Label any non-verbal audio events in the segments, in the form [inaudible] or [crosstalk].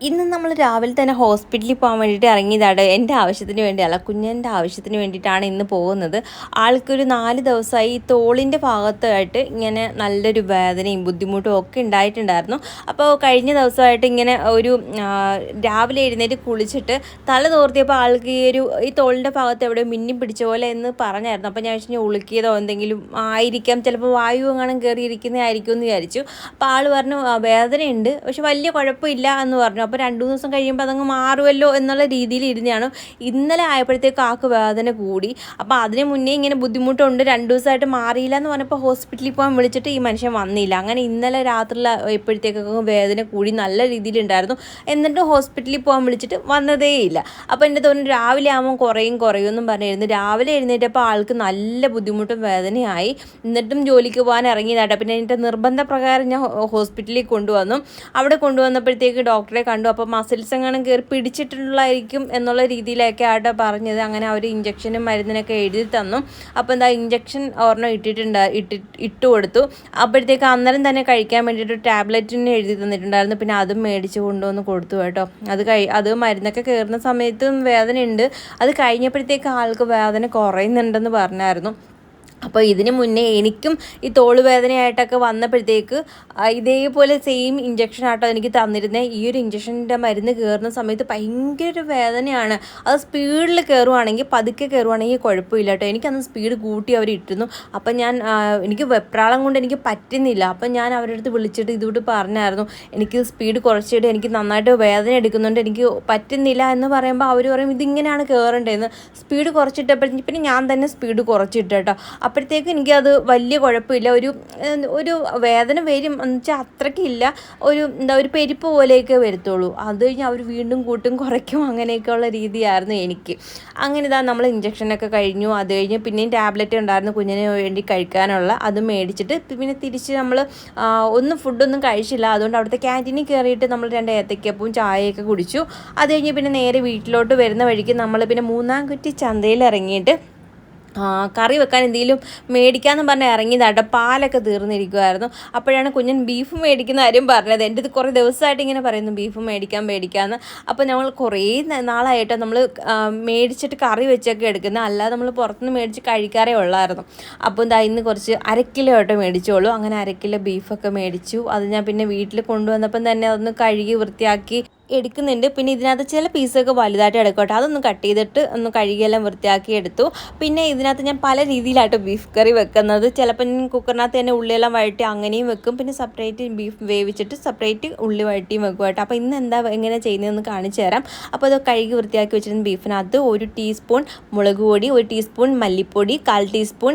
ഇന്ന് നമ്മൾ രാവിലെ തന്നെ ഹോസ്പിറ്റലിൽ പോകാൻ വേണ്ടിയിട്ട് ഇറങ്ങിയതാണ്. എന്റെ ആവശ്യത്തിന് വേണ്ടി അല്ല കുഞ്ഞന്റെ ആവശ്യത്തിന് വേണ്ടിയിട്ടാണ് ഇന്ന് പോകുന്നത്. ആൾക്കൊരു നാല് ദിവസമായി ഈ തോളിന്റെ ഭാഗത്തായിട്ട് ഇങ്ങനെ നല്ലൊരു വേദനയും ബുദ്ധിമുട്ടും ഒക്കെ ഉണ്ടായിട്ടുണ്ടായിരുന്നു. അപ്പോൾ കഴിഞ്ഞ ദിവസമായിട്ട് ഇങ്ങനെ ഒരു രാവിലെ എഴുന്നേറ്റ് കുളിച്ചിട്ട് തല തോർത്തിയപ്പോൾ ആൾക്ക് ഈ ഒരു ഈ തോളിന്റെ ഭാഗത്ത് എവിടെ മിന്നി പിടിച്ച പോലെ എന്ന് പറഞ്ഞായിരുന്നു. അപ്പോൾ ഞാൻ വെച്ചാൽ ഉളുക്കിയതോ എന്തെങ്കിലും ആയിരിക്കാം. ചിലപ്പോൾ വായു എങ്ങാനും കയറിയിരിക്കുന്നതായിരിക്കും എന്ന് വിചാരിച്ചു. അപ്പോൾ ആൾ പറഞ്ഞു "ആ, വേദനയുണ്ട്. പക്ഷെ വലിയ കുഴപ്പമില്ല എന്ന് പറഞ്ഞു. അപ്പോൾ രണ്ട് മൂന്ന് ദിവസം കഴിയുമ്പോൾ അതങ്ങ് മാറുമല്ലോ എന്നുള്ള രീതിയിൽ ഇരുന്നതാണ് ഇന്നലെ ആയപ്പോഴത്തേക്ക് ആക്ക് വേദന കൂടി. അപ്പോൾ അതിന് മുന്നേ ഇങ്ങനെ ബുദ്ധിമുട്ടുണ്ട് രണ്ട് ദിവസമായിട്ട് മാറിയില്ല എന്ന് പറഞ്ഞപ്പോൾ ഹോസ്പിറ്റലിൽ പോകാൻ വിളിച്ചിട്ട് ഈ മനുഷ്യൻ വന്നില്ല. അങ്ങനെ ഇന്നലെ രാത്രിയിൽ എപ്പോഴത്തേക്കൊക്കെ വേദന കൂടി നല്ല രീതിയിലുണ്ടായിരുന്നു എന്നിട്ട് ഹോസ്പിറ്റലിൽ പോകാൻ വിളിച്ചിട്ട് വന്നതേയില്ല. അപ്പോൾ എന്റെ തോന്നുന്നു രാവിലെ ആകുമ്പോൾ കുറയും കുറയുമെന്നും പറഞ്ഞിരുന്നു. രാവിലെ എഴുന്നേറ്റപ്പോൾ ആൾക്ക് നല്ല ബുദ്ധിമുട്ടും വേദനയായി. എന്നിട്ടും ജോലിക്ക് പോകാൻ ഇറങ്ങിയതായിട്ട് പിന്നെ എന്റെ നിർബന്ധ പ്രകാരം ഞാൻ ഹോസ്പിറ്റലിൽ കൊണ്ടുവന്നു. അവിടെ കൊണ്ടുവന്നപ്പോഴത്തേക്ക് ഡോക്ടറെ അപ്പോൾ മസിൽസ് എങ്ങനെ കയറി പിടിച്ചിട്ടുള്ളതായിരിക്കും എന്നുള്ള രീതിയിലൊക്കെ ആട്ടെ പറഞ്ഞത്. അങ്ങനെ അവർ ഇഞ്ചക്ഷനും മരുന്നിനൊക്കെ എഴുതി തന്നു. അപ്പോൾ എന്താ ഇഞ്ചക്ഷൻ ഒരെണ്ണം ഇട്ടിട്ടുണ്ട് ഇട്ടി ഇട്ട് കൊടുത്തു. അപ്പോഴത്തേക്ക് അന്നേരം തന്നെ കഴിക്കാൻ വേണ്ടിയിട്ട് ടാബ്ലറ്റിന് എഴുതി തന്നിട്ടുണ്ടായിരുന്നു. പിന്നെ അതും മേടിച്ച് കൊണ്ടുവന്ന് കൊടുത്തു കേട്ടോ. അത് കഴി അത് മരുന്നൊക്കെ കയറുന്ന സമയത്തും വേദന ഉണ്ട് അത് കഴിഞ്ഞപ്പോഴത്തേക്ക് ആൾക്ക് വേദന കുറയുന്നുണ്ടെന്ന് പറഞ്ഞായിരുന്നു. അപ്പോൾ ഇതിന് മുന്നേ എനിക്കും ഈ തോൾ വേദനയായിട്ടൊക്കെ വന്നപ്പോഴത്തേക്ക് ഇതേപോലെ സെയിം ഇഞ്ചക്ഷൻ ആട്ടോ എനിക്ക് തന്നിരുന്നത് ഈ ഒരു ഇഞ്ചക്ഷന്റെ മരുന്ന് കയറുന്ന സമയത്ത് ഭയങ്കര വേദനയാണ്. അത് സ്പീഡിൽ കയറുവാണെങ്കിൽ പതുക്കെ കയറുവാണെങ്കിൽ കുഴപ്പമില്ല കേട്ടോ. എനിക്കന്ന് സ്പീഡ് കൂട്ടി അവർ ഇട്ടിരുന്നു. അപ്പം ഞാൻ എനിക്ക് വെപ്രാളം കൊണ്ട് എനിക്ക് പറ്റുന്നില്ല. അപ്പം ഞാൻ അവരുടെ അടുത്ത് വിളിച്ചിട്ട് ഇതുകൊണ്ട് പറഞ്ഞായിരുന്നു. എനിക്ക് സ്പീഡ് കുറച്ചിട്ട് എനിക്ക് നന്നായിട്ട് വേദന എടുക്കുന്നുണ്ട് എനിക്ക് പറ്റുന്നില്ല എന്ന് പറയുമ്പോൾ അവർ പറയും ഇതിങ്ങനെയാണ് കയറേണ്ടതെന്ന് സ്പീഡ് കുറച്ചിട്ടപ്പോഴത്തേക്ക് പിന്നെ ഞാൻ തന്നെ സ്പീഡ് കുറച്ചിട്ട് കേട്ടോ. അപ്പോഴത്തേക്ക് എനിക്കത് വലിയ കുഴപ്പമില്ല. ഒരു ഒരു വേദന വരും എന്ന് വെച്ചാൽ അത്രയ്ക്കില്ല ഒരു എന്താ ഒരു പെരുപ്പ് പോലെയൊക്കെ വരത്തുള്ളൂ. അത് കഴിഞ്ഞ് അവർ വീണ്ടും കൂട്ടും കുറയ്ക്കും അങ്ങനെയൊക്കെയുള്ള രീതിയായിരുന്നു എനിക്ക്. അങ്ങനെ ഇതാ നമ്മൾ ഇഞ്ചക്ഷനൊക്കെ കഴിഞ്ഞു. അത് കഴിഞ്ഞ് പിന്നെയും ടാബ്ലറ്റ് ഉണ്ടായിരുന്നു കുഞ്ഞിന് വേണ്ടി കഴിക്കാനുള്ള. അത് മേടിച്ചിട്ട് പിന്നെ തിരിച്ച് നമ്മൾ ഒന്നും ഫുഡൊന്നും കഴിച്ചില്ല. അതുകൊണ്ട് അവിടുത്തെ ക്യാന്റീനിൽ കയറിയിട്ട് നമ്മൾ രണ്ട് ഏത്തക്കപ്പും ചായയൊക്കെ കുടിച്ചു. അത് കഴിഞ്ഞ് പിന്നെ നേരെ വീട്ടിലോട്ട് വരുന്ന വഴിക്ക് നമ്മൾ പിന്നെ മൂന്നാം കുറ്റി ചന്തയിൽ ഇറങ്ങിയിട്ട് കറി വെക്കാൻ എന്തെങ്കിലും മേടിക്കാമെന്ന് പറഞ്ഞ് ഇറങ്ങിയതാട്ടോ. പാലൊക്കെ തീർന്നിരിക്കുമായിരുന്നു അപ്പോഴാണ് കുഞ്ഞൻ ബീഫ് മേടിക്കുന്ന കാര്യം പറഞ്ഞത്. എന്റെ ഇത് കുറേ ദിവസമായിട്ട് ഇങ്ങനെ പറയുന്നു ബീഫ് മേടിക്കാൻ മേടിക്കാമെന്ന് അപ്പോൾ ഞങ്ങൾ കുറേ നാളായിട്ട് നമ്മൾ മേടിച്ചിട്ട് കറി വെച്ചൊക്കെ എടുക്കുന്നത് അല്ലാതെ നമ്മൾ പുറത്തുനിന്ന് മേടിച്ച് കഴിക്കാറേ ഉള്ളായിരുന്നു. അപ്പോൾ എന്താ ഇന്ന് കുറച്ച് അരക്കിലോ ആയിട്ട് മേടിച്ചോളൂ. അങ്ങനെ അരക്കിലോ കിലോ ബീഫൊക്കെ മേടിച്ചു. അത് ഞാൻ പിന്നെ വീട്ടിൽ കൊണ്ടുവന്നപ്പം തന്നെ അതൊന്ന് കഴുകി വൃത്തിയാക്കി എടുക്കുന്നുണ്ട്. പിന്നെ ഇതിനകത്ത് ചില പീസൊക്കെ വലുതായിട്ട് എടുക്കട്ടെ. അതൊന്ന് കട്ട് ചെയ്തിട്ട് ഒന്ന് കഴുകിയെല്ലാം വൃത്തിയാക്കി എടുത്തു. പിന്നെ ഇതിനകത്ത് ഞാൻ പല രീതിയിലായിട്ട് ബീഫ് കറി വെക്കുന്നത്. ചിലപ്പോൾ ഞാൻ കുക്കറിനകത്ത് തന്നെ ഉള്ളിയെല്ലാം വഴറ്റി അങ്ങനെയും വെക്കും. പിന്നെ സെപ്പറേറ്റ് ബീഫ് വേവിച്ചിട്ട് സെപ്പറേറ്റ് ഉള്ളി വഴറ്റിയും വെക്കും കേട്ടോ അപ്പോൾ ഇന്ന് എന്താ എങ്ങനെ ചെയ്യുന്നതെന്ന് കാണിച്ചു തരാം. അപ്പോൾ അത് കഴുകി വൃത്തിയാക്കി വെച്ചിരുന്ന ബീഫിനകത്ത് ഒരു ടീസ്പൂൺ മുളക് പൊടി ഒരു ടീസ്പൂൺ മല്ലിപ്പൊടി കാൽ ടീസ്പൂൺ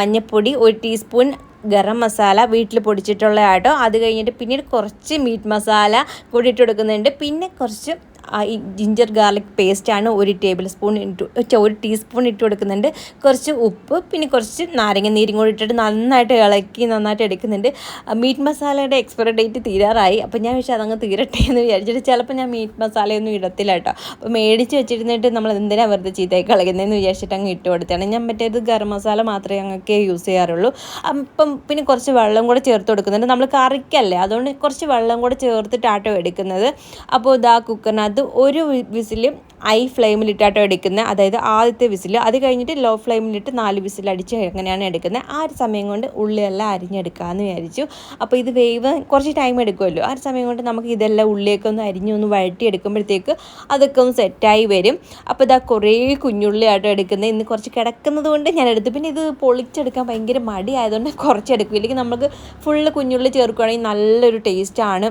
മഞ്ഞൾപ്പൊടി ഒരു ടീസ്പൂൺ ഗരം മസാല വീട്ടിൽ പൊടിച്ചിട്ടുള്ള ആട്ടോ അത് കഴിഞ്ഞിട്ട് പിന്നീട് കുറച്ച് മീറ്റ് മസാല കൂടി ഇട്ട് കൊടുക്കുന്നുണ്ട്. പിന്നെ കുറച്ച് ജിഞ്ചർ ഗാർലിക് പേസ്റ്റാണ് ഒരു ടേബിൾ സ്പൂൺ ഇട്ട് ഒരു ടീസ്പൂൺ ഇട്ട് കൊടുക്കുന്നുണ്ട്. കുറച്ച് ഉപ്പ് പിന്നെ കുറച്ച് നാരങ്ങ നീരും കൂടി ഇട്ടിട്ട് നന്നായിട്ട് ഇളക്കി നന്നായിട്ട് എടുക്കുന്നുണ്ട്. മീറ്റ് മസാലയുടെ എക്സ്പയറി ഡേറ്റ് തീരാറായി. അപ്പോൾ ഞാൻ പക്ഷേ അതങ്ങ് തീരട്ടെ എന്ന് വിചാരിച്ചിട്ട് ചിലപ്പോൾ ഞാൻ മീറ്റ് മസാലയൊന്നും ഇടത്തില്ല കേട്ടോ. അപ്പോൾ മേടിച്ച് വെച്ചിരുന്നിട്ട് നമ്മൾ എന്തിനാണ് വെറുതെ ചീത്തയായി കളയുന്നതെന്ന് വിചാരിച്ചിട്ട് അങ്ങ് ഇട്ട് കൊടുത്താണ്. ഞാൻ മറ്റേത് ഗരം മസാല മാത്രമേ അങ്ങൊക്കെ യൂസ് ചെയ്യാറുള്ളൂ. അപ്പം പിന്നെ കുറച്ച് വെള്ളം കൂടെ ചേർത്ത് കൊടുക്കുന്നുണ്ട്. നമ്മൾ കറിക്കല്ലേ അതുകൊണ്ട് കുറച്ച് വെള്ളം കൂടെ ചേർത്തിട്ടാട്ടോ എടുക്കുന്നത്. അപ്പോൾ ഇതാ കുക്കറിനകത്ത് ഒരു വിസിൽ ഐ ഫ്ലെയിമിലിട്ടാട്ടോ എടുക്കുന്നത് അതായത് ആദ്യത്തെ വിസിൽ അത് കഴിഞ്ഞിട്ട് ലോ ഫ്ലെയിമിലിട്ട് നാല് വിസിൽ അടിച്ച് അങ്ങനെയാണ് എടുക്കുന്നത് ആ ഒരു സമയം കൊണ്ട് ഉള്ളിയെല്ലാം അരിഞ്ഞെടുക്കാമെന്ന് വിചാരിച്ചു. അപ്പോൾ ഇത് വേവ് കുറച്ച് ടൈം എടുക്കുമല്ലോ ആ ഒരു സമയം കൊണ്ട് നമുക്ക് ഇതെല്ലാം ഉള്ളിയൊക്കെ ഒന്ന് അരിഞ്ഞൊന്ന് വഴറ്റി എടുക്കുമ്പോഴത്തേക്ക് അതൊക്കെ ഒന്ന് സെറ്റായി വരും. അപ്പോൾ ഇതാ കുറേ കുഞ്ഞുള്ളിയാട്ടോ എടുക്കുന്നത് ഇന്ന് കുറച്ച് കിടക്കുന്നത് കൊണ്ട് ഞാൻ എടുത്തു. പിന്നെ ഇത് പൊളിച്ചെടുക്കാൻ ഭയങ്കര മടിയായതുകൊണ്ട് കുറച്ചെടുക്കും ഇല്ലെങ്കിൽ നമുക്ക് ഫുള്ള് കുഞ്ഞുള്ളി ചേർക്കുകയാണെങ്കിൽ നല്ലൊരു ടേസ്റ്റാണ്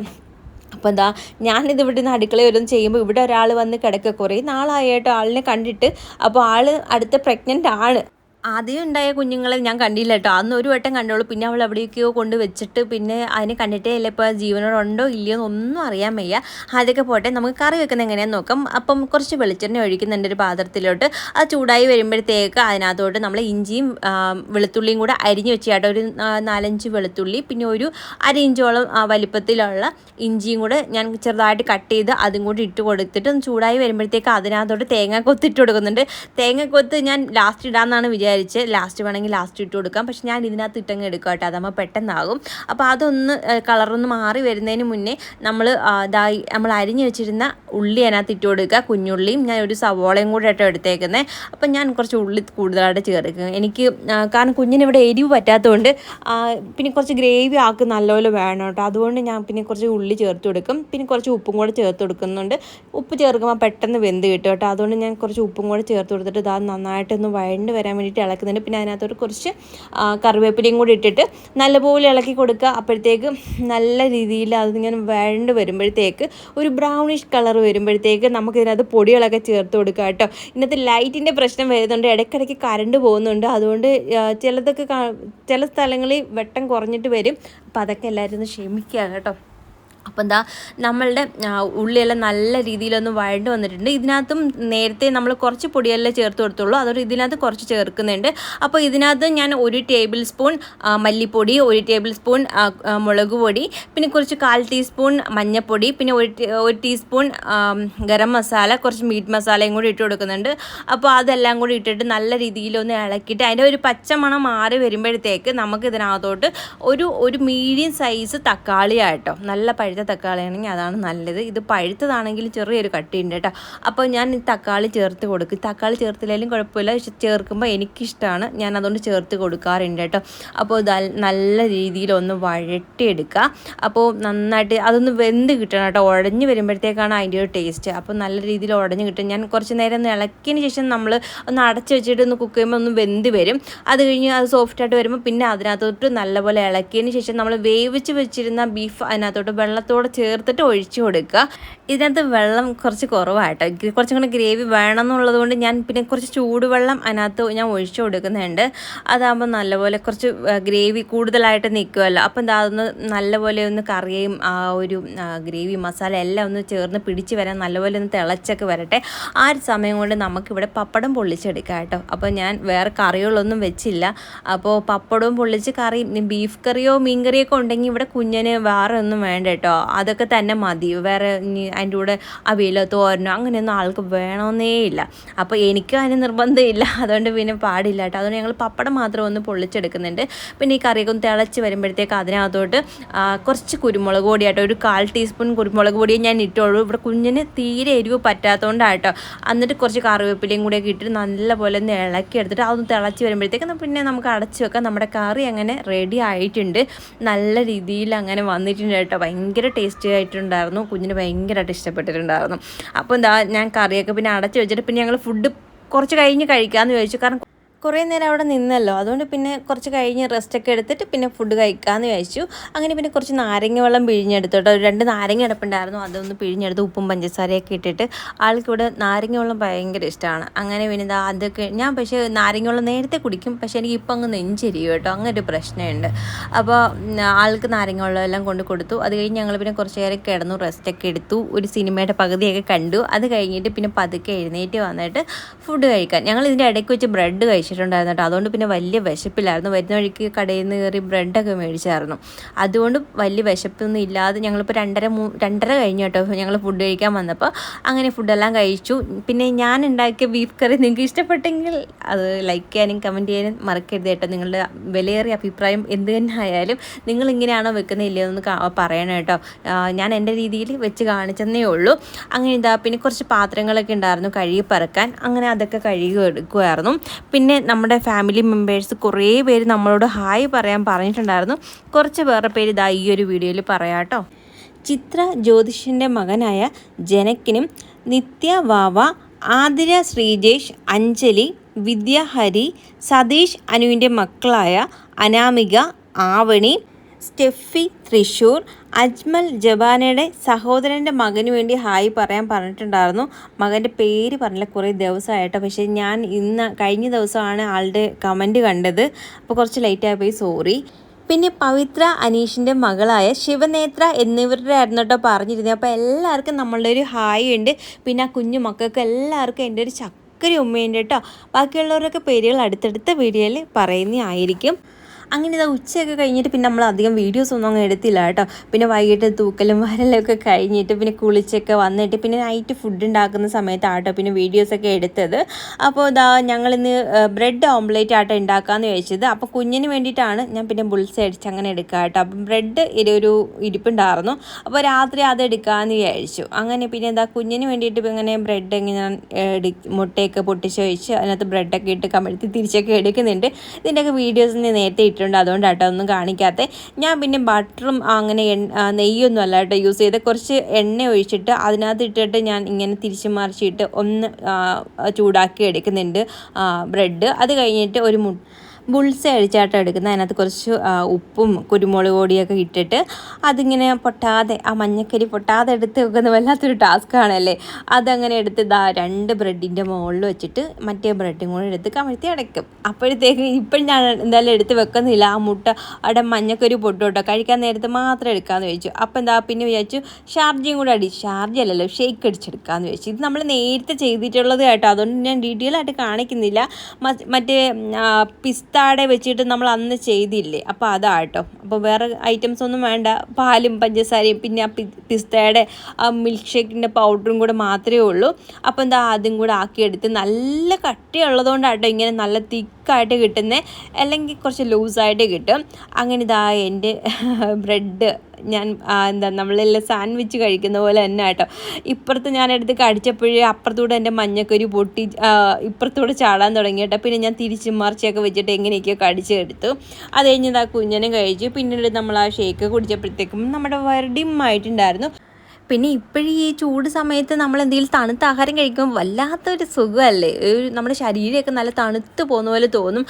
അപ്പോൾ എന്താ ഞാനിത് ഇവിടെ നിന്ന് അടുക്കളയിൽ വല്ലതും ചെയ്യുമ്പോൾ ഇവിടെ ഒരാൾ വന്ന് കിടക്കുക കുറേ നാളായിട്ട് ആളിനെ കണ്ടിട്ട്. അപ്പോൾ ആൾ അടുത്ത പ്രഗ്നന്റ് ആണ്. ആദ്യം ഉണ്ടായ കുഞ്ഞുങ്ങളെ ഞാൻ കണ്ടില്ല കേട്ടോ. അന്ന് ഒരു വട്ടം കണ്ടോളൂ. പിന്നെ അവൾ എവിടെയൊക്കെയോ കൊണ്ട് വെച്ചിട്ട് പിന്നെ അതിനെ കണ്ടിട്ടേ ഇല്ല. ഇപ്പോൾ ജീവനോടുണ്ടോ ഇല്ലയോ എന്നൊന്നും അറിയാൻ വയ്യ. അതൊക്കെ പോട്ടെ നമുക്ക് കറി വെക്കുന്ന എങ്ങനെയാണെന്ന് നോക്കാം. അപ്പം കുറച്ച് വെളിച്ചെണ്ണ ഒഴിക്കുന്നുണ്ട് ഒരു പാത്രത്തിലോട്ട്. അത് ചൂടായി വരുമ്പോഴത്തേക്ക് അതിനകത്തോട്ട് നമ്മൾ ഇഞ്ചിയും വെളുത്തുള്ളിയും കൂടെ അരിഞ്ഞ് വെച്ച് കേട്ടോ. ഒരു നാലഞ്ച് വെളുത്തുള്ളി പിന്നെ ഒരു അര ഇഞ്ചോളം വലിപ്പത്തിലുള്ള ഇഞ്ചിയും കൂടെ ഞാൻ ചെറുതായിട്ട് കട്ട് ചെയ്ത് അതും കൂടി ഇട്ട് കൊടുത്തിട്ട് ചൂടായി വരുമ്പോഴത്തേക്ക് അതിനകത്തോട്ട് തേങ്ങ കൊത്തിട്ട് കൊടുക്കുന്നുണ്ട്. തേങ്ങ കൊത്ത് ഞാൻ ലാസ്റ്റ് ഇടാമെന്നാണ് വിചാരിച്ചത്. വിചാരിച്ച് ലാസ്റ്റ് വേണമെങ്കിൽ ലാസ്റ്റ് ഇട്ട് കൊടുക്കാം. പക്ഷെ ഞാൻ ഇതിനകത്ത് ഇട്ടങ്ങ് എടുക്കുക കേട്ടോ. അതാകുമ്പോൾ പെട്ടെന്നാകും. അപ്പോൾ അതൊന്ന് കളറൊന്ന് മാറി വരുന്നതിന് മുന്നേ നമ്മൾ ഇതായി നമ്മൾ അരിഞ്ഞു വെച്ചിരുന്ന ഉള്ളി അതിനകത്ത് ഇട്ട് കൊടുക്കുക. കുഞ്ഞുള്ളിയും ഞാൻ ഒരു സവോളയും കൂടെ ആയിട്ട് എടുത്തേക്കുന്നത് അപ്പം ഞാൻ കുറച്ച് ഉള്ളി കൂടുതലായിട്ട് ചേർക്കും. എനിക്ക് കാരണം കുഞ്ഞിന് ഇവിടെ എരിവ് പറ്റാത്തതുകൊണ്ട് പിന്നെ കുറച്ച് ഗ്രേവി ആക്കി നല്ലപോലെ വേണം കേട്ടോ. അതുകൊണ്ട് ഞാൻ പിന്നെ കുറച്ച് ഉള്ളി ചേർത്ത് കൊടുക്കും. പിന്നെ കുറച്ച് ഉപ്പും കൂടെ ചേർത്ത് കൊടുക്കുന്നുണ്ട്. ഉപ്പ് ചേർക്കുമ്പോൾ പെട്ടെന്ന് വെന്ത് കിട്ടും കേട്ടോ. അതുകൊണ്ട് ഞാൻ കുറച്ച് ഉപ്പും കൂടെ ചേർത്ത് കൊടുത്തിട്ട് ഇതാ നന്നായിട്ടൊന്ന് വഴണ്ട് വരാൻ വേണ്ടിയിട്ട് ഇളക്കുന്നുണ്ട്. പിന്നെ അതിനകത്തോട്ട് കുറച്ച് കറിവേപ്പിലയും കൂടി ഇട്ടിട്ട് നല്ലപോലെ ഇളക്കി കൊടുക്കുക. അപ്പോഴത്തേക്ക് നല്ല രീതിയിൽ അതിങ്ങനെ വഴണ്ട് വരുമ്പോഴത്തേക്ക് ഒരു ബ്രൗണിഷ് കളർ വരുമ്പോഴത്തേക്ക് നമുക്കിതിനകത്ത് പൊടികളൊക്കെ ചേർത്ത് കൊടുക്കുക കേട്ടോ. ഇന്നത്തെ ലൈറ്റിന്റെ പ്രശ്നം വരുന്നുണ്ട്. ഇടയ്ക്കിടയ്ക്ക് കറണ്ട് പോകുന്നുണ്ട്. അതുകൊണ്ട് ചിലതൊക്കെ ചില സ്ഥലങ്ങളിൽ വെട്ടം കുറഞ്ഞിട്ട് വരും. അപ്പോൾ അതൊക്കെ എല്ലാവരും ഒന്ന് ക്ഷമിക്കുക കേട്ടോ. അപ്പം എന്താ നമ്മളുടെ ഉള്ളിയെല്ലാം നല്ല രീതിയിലൊന്ന് വഴണ്ട് വന്നിട്ടുണ്ട്. ഇതിനകത്തും നേരത്തെ നമ്മൾ കുറച്ച് പൊടിയെല്ലാം ചേർത്ത് കൊടുത്തുള്ളൂ. അതുകൊണ്ട് ഇതിനകത്ത് കുറച്ച് ചേർക്കുന്നുണ്ട്. അപ്പോൾ ഇതിനകത്ത് ഞാൻ ഒരു ടേബിൾ സ്പൂൺ മല്ലിപ്പൊടി ഒരു ടേബിൾ സ്പൂൺ മുളക് പൊടി പിന്നെ കുറച്ച് കാൽ ടീസ്പൂൺ മഞ്ഞൾപ്പൊടി പിന്നെ ഒരു ഒരു ടീസ്പൂൺ ഗരം മസാല കുറച്ച് മീറ്റ് മസാലയും കൂടി ഇട്ട് കൊടുക്കുന്നുണ്ട്. അപ്പോൾ അതെല്ലാം കൂടി ഇട്ടിട്ട് നല്ല രീതിയിലൊന്ന് ഇളക്കിയിട്ട് അതിന്റെ ഒരു പച്ചമണം മാറി വരുമ്പോഴത്തേക്ക് നമുക്ക് ഇതിനകത്തോട്ട് ഒരു ഒരു മീഡിയം സൈസ് തക്കാളിയാട്ടോ. നല്ല പഴുത്ത തക്കാളി ആണെങ്കിൽ അതാണ് നല്ലത്. ഇത് പഴുത്തതാണെങ്കിൽ ചെറിയൊരു കട്ടിയുണ്ട് കേട്ടോ. അപ്പോൾ ഞാൻ ഈ തക്കാളി ചേർത്ത് കൊടുക്കും. തക്കാളി ചേർത്തില്ലെങ്കിലും കുഴപ്പമില്ല. ചേർക്കുമ്പോൾ എനിക്കിഷ്ടമാണ്. ഞാൻ അതുകൊണ്ട് ചേർത്ത് കൊടുക്കാറുണ്ട് കേട്ടോ. അപ്പോൾ നല്ല രീതിയിലൊന്ന് വഴട്ടിയെടുക്കുക അപ്പോൾ നന്നായിട്ട് അതൊന്ന് വെന്ത് കിട്ടണം കേട്ടോ. ഉടഞ്ഞ് വരുമ്പോഴത്തേക്കാണ് അതിന്റെ ഒരു ടേസ്റ്റ്. അപ്പോൾ നല്ല രീതിയിൽ ഉടഞ്ഞ് കിട്ടും. ഞാൻ കുറച്ച് നേരം ഒന്ന് ഇളക്കിയതിന് ശേഷം നമ്മൾ ഒന്ന് അടച്ച് വെച്ചിട്ട് ഒന്ന് കുക്ക് ചെയ്യുമ്പോൾ ഒന്ന് വെന്ത് വരും. അത് കഴിഞ്ഞ് അത് സോഫ്റ്റായിട്ട് വരുമ്പോൾ പിന്നെ അതിനകത്തോട്ട് നല്ലപോലെ ഇളക്കിയതിന് ശേഷം നമ്മൾ വേവിച്ച് വെച്ചിരുന്ന ബീഫ് അതിനകത്തോട്ട് വെള്ളത്തോടെ ചേർത്തിട്ട് ഒഴിച്ചു കൊടുക്കുക. ഇതിനകത്ത് വെള്ളം കുറച്ച് കുറവായിട്ടോ. കുറച്ചും കൂടെ ഗ്രേവി വേണം എന്നുള്ളത് കൊണ്ട് ഞാൻ പിന്നെ കുറച്ച് ചൂടുവെള്ളം അതിനകത്ത് ഞാൻ ഒഴിച്ചു കൊടുക്കുന്നുണ്ട്. അതാകുമ്പോൾ നല്ലപോലെ കുറച്ച് ഗ്രേവി കൂടുതലായിട്ട് നിൽക്കുമല്ലോ. അപ്പം എന്താ അതൊന്ന് നല്ലപോലെ ഒന്ന് കറിയും ആ ഒരു ഗ്രേവി മസാല എല്ലാം ഒന്ന് ചേർന്ന് പിടിച്ച് വരാൻ നല്ലപോലെ ഒന്ന് തിളച്ചൊക്കെ വരട്ടെ. ആ ഒരു സമയം കൊണ്ട് നമുക്കിവിടെ പപ്പടം പൊള്ളിച്ചെടുക്കാം കേട്ടോ. അപ്പോൾ ഞാൻ വേറെ കറികളൊന്നും വെച്ചില്ല. അപ്പോൾ പപ്പടവും പൊള്ളിച്ച് കറി ബീഫ് കറിയോ മീൻ കറിയൊക്കെ ഉണ്ടെങ്കിൽ ഇവിടെ കുഞ്ഞിന് വേറെ ഒന്നും വേണ്ട കേട്ടോ. അതൊക്കെ തന്നെ മതി. വേറെ അതിന്റെ കൂടെ അവിയലോ തോരനോ അങ്ങനെയൊന്നും ആൾക്ക് വേണമെന്നേ ഇല്ല. അപ്പോൾ എനിക്കും അതിന് നിർബന്ധമില്ല അതുകൊണ്ട് പിന്നെ പാടില്ല കേട്ടോ. അതുകൊണ്ട് ഞങ്ങൾ പപ്പടം മാത്രം ഒന്ന് പൊള്ളിച്ചെടുക്കുന്നുണ്ട്. പിന്നെ ഈ കറിയൊക്കെ ഒന്ന് തിളച്ച് വരുമ്പോഴത്തേക്ക് അതിനകത്തോട്ട് കുറച്ച് കുരുമുളക് പൊടി ആട്ടോ. ഒരു കാൽ ടീസ്പൂൺ കുരുമുളക് പൊടിയെ ഞാൻ ഇട്ടോളൂ ഇവിടെ കുഞ്ഞിന് തീരെ എരിവ് പറ്റാത്തതുകൊണ്ടാട്ടോ എന്നിട്ട് കുറച്ച് കറിവേപ്പിലയും കൂടിയൊക്കെ ഇട്ടിട്ട് നല്ലപോലെ ഒന്ന് ഇളക്കി എടുത്തിട്ട് അതൊന്ന് തിളച്ച് വരുമ്പോഴത്തേക്ക് പിന്നെ നമുക്ക് അടച്ചു വെക്കാം. നമ്മുടെ കറി അങ്ങനെ റെഡി ആയിട്ടുണ്ട്. നല്ല രീതിയിൽ അങ്ങനെ വന്നിട്ടുണ്ട് കേട്ടോ. ഭയങ്കര ടേസ്റ്റി ആയിട്ടുണ്ടായിരുന്നു. കുഞ്ഞിന് ഭയങ്കരമായിട്ട് ഇഷ്ടപ്പെട്ടിട്ടുണ്ടായിരുന്നു. അപ്പോൾ എന്താ ഞാൻ കറിയൊക്കെ പിന്നെ അടച്ചു വെച്ചിട്ട് പിന്നെ ഞങ്ങൾ ഫുഡ് കുറച്ച് കഴിഞ്ഞ് കഴിക്കാമെന്ന് ചോദിച്ചു കാരണം കുറേ നേരം അവിടെ നിന്നല്ലോ. അതുകൊണ്ട് പിന്നെ കുറച്ച് കഴിഞ്ഞ് റെസ്റ്റൊക്കെ എടുത്തിട്ട് പിന്നെ ഫുഡ് കഴിക്കാമെന്ന് വിചാരിച്ചു. അങ്ങനെ പിന്നെ കുറച്ച് നാരങ്ങ വെള്ളം പിഴിഞ്ഞെടുത്തു കേട്ടോ. രണ്ട് നാരങ്ങ കിടപ്പുണ്ടായിരുന്നു അതൊന്ന് പിഴിഞ്ഞെടുത്ത് ഉപ്പും പഞ്ചസാരയൊക്കെ ഇട്ടിട്ട് ആൾക്കിവിടെ നാരങ്ങ വെള്ളം ഭയങ്കര ഇഷ്ടമാണ് അങ്ങനെ പിന്നെ ഇതാ അതൊക്കെ ഞാൻ പക്ഷേ നാരങ്ങ വെള്ളം നേരത്തെ കുടിക്കും. പക്ഷേ എനിക്ക് ഇപ്പം അങ്ങ് നെഞ്ചെരിയും കേട്ടോ. അങ്ങനെ ഒരു പ്രശ്നമുണ്ട്. അപ്പോൾ ആൾക്ക് നാരങ്ങ വെള്ളം എല്ലാം കൊണ്ട് കൊടുത്തു. അത് കഴിഞ്ഞ് ഞങ്ങൾ പിന്നെ കുറച്ച് നേരം കിടന്നു റെസ്റ്റൊക്കെ എടുത്തു. ഒരു സിനിമയുടെ പകുതിയൊക്കെ കണ്ടു. അത് കഴിഞ്ഞിട്ട് പിന്നെ പതുക്കെ എഴുന്നേറ്റ് വന്നിട്ട് ഫുഡ് കഴിക്കാം ഞങ്ങൾ ഇതിന്റെ ഇടയ്ക്ക് വെച്ച് ബ്രെഡ് കഴിച്ചിട്ടുണ്ടായിരുന്നു കേട്ടോ. അതുകൊണ്ട് പിന്നെ വലിയ വിശപ്പില്ലായിരുന്നു. വരുന്ന വഴിക്ക് കടയിൽ നിന്ന് കയറി ബ്രെഡൊക്കെ മേടിച്ചായിരുന്നു. അതുകൊണ്ട് വലിയ വിശപ്പൊന്നും ഇല്ലാതെ ഞങ്ങളിപ്പോൾ രണ്ടര മൂ രണ്ടര കഴിഞ്ഞു കേട്ടോ. ഞങ്ങൾ ഫുഡ് കഴിക്കാൻ വന്നപ്പോൾ അങ്ങനെ ഫുഡെല്ലാം കഴിച്ചു. പിന്നെ ഞാൻ ഉണ്ടാക്കിയ ബീഫ് കറി നിങ്ങൾക്ക് ഇഷ്ടപ്പെട്ടെങ്കിൽ അത് ലൈക്ക് ചെയ്യാനും കമന്റ് ചെയ്യാനും മറക്കരുത് കേട്ടോ. നിങ്ങളുടെ വിലയേറിയ അഭിപ്രായം എന്ത് തന്നെ ആയാലും നിങ്ങൾ ഇങ്ങനെയാണോ വെക്കുന്നത് ഇല്ലയോ എന്ന് പറയണം കേട്ടോ. ഞാൻ എന്റെ രീതിയിൽ വെച്ച് കാണിച്ചെന്നേ ഉള്ളൂ. അങ്ങനെ ഇതാ പിന്നെ കുറച്ച് പാത്രങ്ങളൊക്കെ ഉണ്ടായിരുന്നു കഴുകി പറക്കാൻ. അങ്ങനെ അതൊക്കെ കഴുകി എടുക്കുമായിരുന്നു പിന്നെ നമ്മുടെ ഫാമിലി മെമ്പേഴ്സ് കുറേ പേര് നമ്മളോട് ഹായ് പറയാൻ പറഞ്ഞിട്ടുണ്ടായിരുന്നു. കുറച്ച് വേറെ പേര് ഇതാ ഈ ഒരു വീഡിയോയിൽ പറയാം കേട്ടോ. ചിത്ര ജ്യോതിഷിന്റെ മകനായ ജനക്കിനും നിത്യ വാവ ആതിര ശ്രീജേഷ് അഞ്ജലി വിദ്യ ഹരി സതീഷ് അനുവിന്റെ മക്കളായ അനാമിക ആവണി സ്റ്റെഫി തൃശൂർ. അജ്മൽ ജബാനയുടെ സഹോദരന്റെ മകന് വേണ്ടി ഹായ് പറയാൻ പറഞ്ഞിട്ടുണ്ടായിരുന്നു. മകന്റെ പേര് പറഞ്ഞില്ല കുറേ ദിവസമായിട്ടോ. പക്ഷേ ഞാൻ ഇന്ന് കഴിഞ്ഞ ദിവസമാണ് ആളുടെ കമന്റ് കണ്ടത്. അപ്പോൾ കുറച്ച് ലേറ്റായി പോയി സോറി പിന്നെ പവിത്ര അനീഷിന്റെ മകളായ ശിവനേത്ര എന്നിവരുടെ ആയിരുന്നു കേട്ടോ പറഞ്ഞിരുന്നത്. അപ്പോൾ എല്ലാവർക്കും നമ്മളുടെ ഒരു ഹായ് ഉണ്ട്. പിന്നെ ആ കുഞ്ഞു മക്കൾക്ക് എല്ലാവർക്കും എന്റെ ഒരു ചക്കര ഉമ്മയുണ്ട് കേട്ടോ. ബാക്കിയുള്ളവരൊക്കെ പേരുകൾ അടുത്തടുത്ത വീഡിയോയിൽ പറയുന്നതായിരിക്കും. അങ്ങനെ ഇതാ ഉച്ചയൊക്കെ കഴിഞ്ഞിട്ട് പിന്നെ നമ്മൾ അധികം വീഡിയോസ് ഒന്നും അങ്ങ് എടുത്തില്ല കേട്ടോ. പിന്നെ വൈകിട്ട് തൂക്കലും വരലൊക്കെ കഴിഞ്ഞിട്ട് പിന്നെ കുളിച്ചൊക്കെ വന്നിട്ട് പിന്നെ നൈറ്റ് ഫുഡ് ഉണ്ടാക്കുന്ന സമയത്താട്ടോ പിന്നെ വീഡിയോസൊക്കെ എടുത്തത്. അപ്പോൾ ഇതാ ഞങ്ങളിന്ന് ബ്രെഡ് ഓംലേറ്റ് ആട്ടോ ഉണ്ടാക്കാമെന്ന് ചോദിച്ചത് അപ്പോൾ കുഞ്ഞിന് വേണ്ടിയിട്ടാണ് ഞാൻ പിന്നെ ബുൾസ് അടിച്ച് അങ്ങനെ എടുക്കുക കേട്ടോ. അപ്പം ബ്രെഡ് ഒരു ഇരിപ്പുണ്ടായിരുന്നു. അപ്പോൾ രാത്രി അത് എടുക്കാമെന്ന് വിചാരിച്ചു. അങ്ങനെ പിന്നെ എന്താ കുഞ്ഞിന് വേണ്ടിയിട്ട് ഇങ്ങനെ ബ്രെഡ് ഇങ്ങനെ മുട്ടയൊക്കെ പൊട്ടിച്ച് ഒഴിച്ച് അതിനകത്ത് ബ്രെഡൊക്കെ ഇട്ട് കമഴ്ത്തി തിരിച്ചൊക്കെ എടുക്കുന്നുണ്ട്. ഇതിന്റെയൊക്കെ വീഡിയോസ് ഞാൻ നേരത്തെ അതുകൊണ്ട് കേട്ടോ ഒന്നും കാണിക്കാത്ത. ഞാൻ പിന്നെ ബട്ടറും അങ്ങനെ നെയ്യൊന്നും അല്ല കേട്ടോ യൂസ് ചെയ്ത്. കുറച്ച് എണ്ണ ഒഴിച്ചിട്ട് അതിനകത്ത് ഇട്ടിട്ട് ഞാൻ ഇങ്ങനെ തിരിച്ചു മറിച്ചിട്ട് ഒന്ന് ചൂടാക്കി എടുക്കുന്നുണ്ട് ബ്രെഡ്. അത് കഴിഞ്ഞിട്ട് ഒരു മു ബുൾസ അഴിച്ചാട്ടം എടുക്കുന്നത്. അതിനകത്ത് കുറച്ച് ഉപ്പും കുരുമുളക് പൊടിയൊക്കെ ഇട്ടിട്ട് അതിങ്ങനെ പൊട്ടാതെ ആ മഞ്ഞക്കരി പൊട്ടാതെ എടുത്ത് വെക്കുന്ന വല്ലാത്തൊരു ടാസ്ക് ആണല്ലേ. അതങ്ങനെ എടുത്ത് ഇതാ രണ്ട് ബ്രെഡിന്റെ മുകളിൽ വെച്ചിട്ട് മറ്റേ ബ്രെഡും കൂടെ എടുത്ത് കമഴ്ത്തി അടയ്ക്കും. അപ്പോഴത്തേക്ക് ഇപ്പം ഞാൻ എന്തായാലും എടുത്ത് വെക്കുന്നില്ല. ആ മുട്ട അവിടെ മഞ്ഞക്കരി പൊട്ടോട്ടോ കഴിക്കാൻ നേരത്തെ മാത്രം എടുക്കാമെന്ന് ചോദിച്ചു അപ്പം എന്താ പിന്നെ വിചാരിച്ചു ഷാർജിയും കൂടെ അടി ഷാർജ് അല്ലല്ലോ ഷേക്ക് അടിച്ചെടുക്കാമെന്ന് ചോദിച്ചു ഇത് നമ്മൾ നേരത്തെ ചെയ്തിട്ടുള്ളത് കേട്ടോ. അതുകൊണ്ട് ഞാൻ ഡീറ്റെയിൽ ആയിട്ട് കാണിക്കുന്നില്ല. മറ്റേ ആ, പിസ്താടെ വെച്ചിട്ട് നമ്മൾ അന്ന് ചെയ്തില്ലേ. അപ്പോൾ അതാട്ടോ. അപ്പോൾ വേറെ ഐറ്റംസ് ഒന്നും വേണ്ട. പാലും പഞ്ചസാരയും പിന്നെ ആ പിസ്തയുടെ ആ മിൽക്ക് ഷേക്കിന്റെ പൗഡറും കൂടെ മാത്രമേ ഉള്ളൂ. അപ്പോൾ എന്താ ആദ്യം കൂടെ ആക്കിയെടുത്ത് നല്ല കട്ടിയുള്ളതുകൊണ്ടാട്ടോ ഇങ്ങനെ നല്ല തിക്കായിട്ട് കിട്ടുന്നത് അല്ലെങ്കിൽ കുറച്ച് ലൂസായിട്ട് കിട്ടും. അങ്ങനെ ഇതാ എന്റെ [laughs] ബ്രെഡ് ഞാൻ എന്താ നമ്മളെല്ലാം സാൻഡ്വിച്ച് കഴിക്കുന്ന പോലെ തന്നെ കേട്ടോ. ഇപ്പുറത്ത് ഞാൻ എടുത്ത് കടിച്ചപ്പോഴേ അപ്പുറത്തൂടെ എന്റെ മഞ്ഞക്കൊരു പൊട്ടി ഇപ്പുറത്തൂടെ ചാടാൻ തുടങ്ങി കേട്ടോ. പിന്നെ ഞാൻ തിരിച്ച് മറിച്ചൊക്കെ വെച്ചിട്ട് എങ്ങനെയൊക്കെയോ കടിച്ചെടുത്തു. അത് കഴിഞ്ഞ് ആ കുഞ്ഞനും കഴിച്ചു. പിന്നീട് നമ്മൾ ആ ഷേക്ക് കുടിച്ചപ്പോഴത്തേക്കും നമ്മുടെ വയർ വരടിയുമായിട്ടുണ്ടായിരുന്നു പിന്നെ ഇപ്പോഴും ഈ ചൂട് സമയത്ത് നമ്മൾ എന്തെങ്കിലും തണുത്ത ആഹാരം കഴിക്കുമ്പോൾ വല്ലാത്തൊരു സുഖമല്ലേ ഒരു നമ്മുടെ ശരീരമൊക്കെ നല്ല തണുത്ത് പോകുന്ന പോലെ തോന്നും.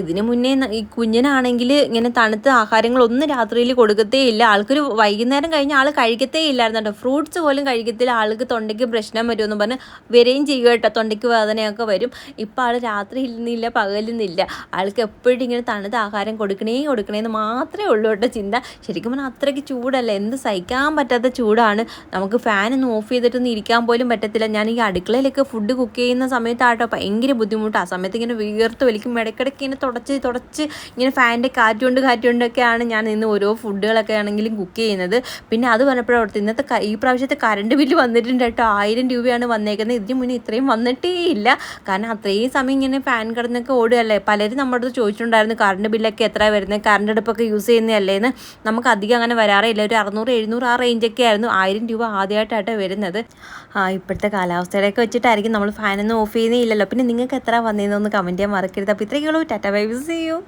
ഇതിനു മുന്നേ ഈ കുഞ്ഞിനാണെങ്കിൽ ഇങ്ങനെ തണുത്ത ആഹാരങ്ങളൊന്നും രാത്രിയിൽ കൊടുക്കത്തേ ഇല്ല. ആൾക്കൊരു വൈകുന്നേരം കഴിഞ്ഞ ആൾ കഴിക്കത്തേ ഇല്ലായിരുന്നു കേട്ടോ ഫ്രൂട്ട്സ് പോലും കഴിക്കത്തില്ല. ആൾക്ക് തൊണ്ടയ്ക്ക് പ്രശ്നം വരുമെന്ന് പറഞ്ഞ് വരെയും ചെയ്യും കേട്ടോ. തൊണ്ടയ്ക്ക് വേദനയൊക്കെ വരും. ഇപ്പം ആൾ രാത്രി ഇരുന്നില്ല പകലുന്നില്ല. ആൾക്ക് എപ്പോഴും ഇങ്ങനെ തണുത്ത ആഹാരം കൊടുക്കണേ കൊടുക്കണേന്ന് മാത്രമേ ഉള്ളൂ കേട്ടോ ചിന്ത. ശരിക്കും പറഞ്ഞാൽ അത്രയ്ക്ക് ചൂടല്ല? എന്ത് സഹിക്കാൻ പറ്റാത്ത ചൂടാണ്. നമുക്ക് ഫാനൊന്നും ഓഫ് ചെയ്തിട്ടൊന്നും ഇരിക്കാൻ പോലും പറ്റത്തില്ല. ഞാൻ ഈ അടുക്കളയിലൊക്കെ ഫുഡ് കുക്ക് ചെയ്യുന്ന സമയത്താട്ടോ ഭയങ്കര ബുദ്ധിമുട്ടാണ് ആ സമയത്ത് ഇങ്ങനെ വീർത്ത് വലിക്കും. ഇടയ്ക്കിടയ്ക്ക് ഇങ്ങനെ തുടച്ച് തുടച്ച് ഇങ്ങനെ ഫാനിന്റെ കാറ്റുകൊണ്ട് കാറ്റുകൊണ്ടൊക്കെയാണ് ഞാൻ ഇന്ന് ഓരോ ഫുഡുകളൊക്കെ ആണെങ്കിലും കുക്ക് ചെയ്യുന്നത്. പിന്നെ അത് പറഞ്ഞപ്പോഴത്തെ ഇന്നത്തെ ഈ പ്രാവശ്യത്തെ കറണ്ട് ബില്ല് വന്നിട്ടുണ്ട് കേട്ടോ. ആയിരം രൂപയാണ് വന്നേക്കുന്നത്. ഇതിന് മുന്നേ ഇത്രയും വന്നിട്ടേ ഇല്ല. കാരണം അത്രയും സമയം ഇങ്ങനെ ഫാൻ കിടന്നൊക്കെ ഓടുകയല്ലേ? പലരും നമ്മുടെ അടുത്ത് ചോദിച്ചിട്ടുണ്ടായിരുന്നു കറണ്ട് ബില്ലൊക്കെ എത്ര വരുന്നത്? കറണ്ട് അടുപ്പൊക്കെ യൂസ് ചെയ്യുന്നതല്ലേന്ന്? നമുക്ക് അധികം അങ്ങനെ വരാറേ ഇല്ല. ഒരു അറുന്നൂറ് എഴുന്നൂറ് ആ റേഞ്ചൊക്കെ ആയിരുന്നു. ആയിരം രൂപ ആദ്യമായിട്ടാട്ടോ വരുന്നത്. ആ ഇപ്പോഴത്തെ കാലാവസ്ഥയുടെയൊക്കെ വെച്ചിട്ടായിരിക്കും നമ്മൾ ഫാനൊന്നും ഓഫ് ചെയ്യുന്നേ ഇല്ലല്ലോ. പിന്നെ നിങ്ങൾക്ക് എത്ര വന്നതെന്നൊന്ന് കമന്റ് ചെയ്യാൻ മറക്കരുത്. അപ്പോൾ ഇത്രയ്ക്കുള്ളൂ ടാറ്റ ബൈ ചെയ്യൂ